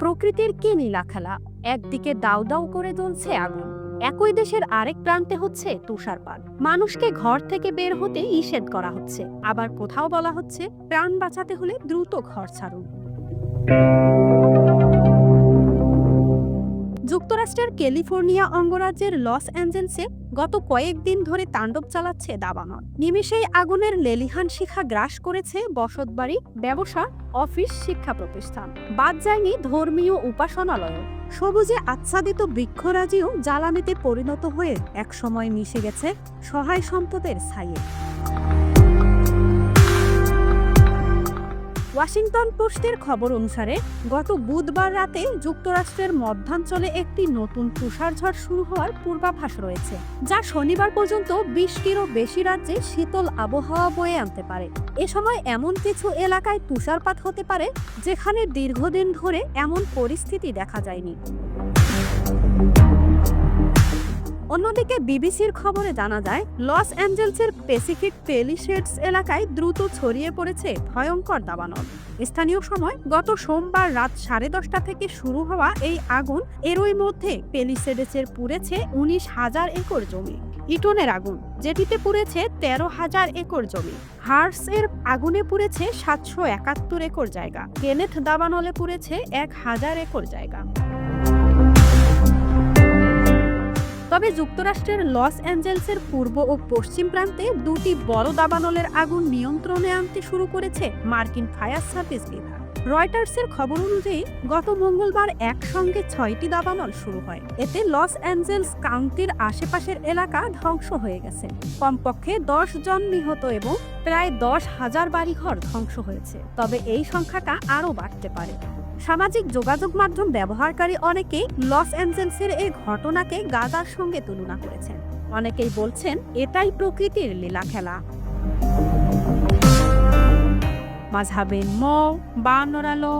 প্রকৃতির কি নীলা খেলা একদিকে দাউ দাউ করে জ্বলছে আগুন। একই দেশের আরেক প্রান্তে হচ্ছে তুষারপাত। মানুষকে ঘর থেকে বের হতে নিষেধ করা হচ্ছে। আবার কোথাও বলা হচ্ছে, প্রাণ বাঁচাতে হলে দ্রুত ঘর ছাড়ুন। যুক্তরাষ্ট্রের ক্যালিফোর্নিয়া অঙ্গরাজ্যের লস অ্যাঞ্জেলসে গত কয়েকদিন ধরে তাণ্ডব চালাচ্ছে দাবানল। নিমেষেই আগুনের লেলিহান শিখা গ্রাস করেছে বসতবাড়ি, ব্যবসা, অফিস, শিক্ষা প্রতিষ্ঠান। বাদ যায়নি ধর্মীয় উপাসনালয় সবুজে আচ্ছাদিত বৃক্ষরাজিও জ্বালানিতে পরিণত হয়ে একসময় মিশে গেছে সহায় সম্পদের ছাইয়ে। ওয়াশিংটন পোস্টের খবর অনুসারে, গত বুধবার রাতে যুক্তরাষ্ট্রের মধ্যাঞ্চলে একটি নতুন তুষারঝড় শুরু হওয়ার পূর্বাভাস রয়েছে, যা শনিবার পর্যন্ত বিশটিরও বেশি রাজ্যে শীতল আবহাওয়া বয়ে আনতে পারে। এ সময় এমন কিছু এলাকায় তুষারপাত হতে পারে, যেখানে দীর্ঘদিন ধরে এমন পরিস্থিতি দেখা যায়নি। অন্যদিকে বিবিসির খবরে জানা যায়, লস অ্যাঞ্জেলসের প্যাসিফিক পেলিশেডস এলাকায় দ্রুত ছড়িয়ে পড়েছে ভয়ঙ্কর দাবানল। স্থানীয় সময় গত সোমবার রাত সাড়ে দশটা থেকে শুরু হওয়া এই আগুন এরই মধ্যে পেলিসেডেসের পুড়েছে উনিশ হাজার একর জমি। ইটনের আগুন, যেটিতে পুড়েছে তেরো হাজার একর জমি। হার্স এর আগুনে পুড়েছে সাতশো একাত্তর একর জায়গা। কেনেথ দাবানলে পুড়েছে এক হাজার একর জায়গা। তবে যুক্তরাষ্ট্রের লস অ্যাঞ্জেলসের পূর্ব ও পশ্চিম প্রান্তে দুটি বড় দাবানলের আগুন নিয়ন্ত্রণে আনতে শুরু করেছে মার্কিন ফায়ার সার্ভিস বিভাগ। রয়টার্সের খবর অনুযায়ী, গত মঙ্গলবার একসঙ্গে ছয়টি দাবানল শুরু হয়। এতে লস অ্যাঞ্জেলস কাউন্টির আশেপাশের এলাকা ধ্বংস হয়ে গেছে। কমপক্ষে দশ জন নিহত এবং প্রায় দশ হাজার বাড়িঘর ধ্বংস হয়েছে। তবে এই সংখ্যাটা আরও বাড়তে পারে। সামাজিক যোগাযোগ মাধ্যম ব্যবহারকারী অনেকেই লস অ্যাঞ্জেলসের এই ঘটনাকে গাদার সঙ্গে তুলনা করেছেন। অনেকেই বলছেন, এটাই প্রকৃতির লীলা খেলা। মাঝহাবেন ম বানরালো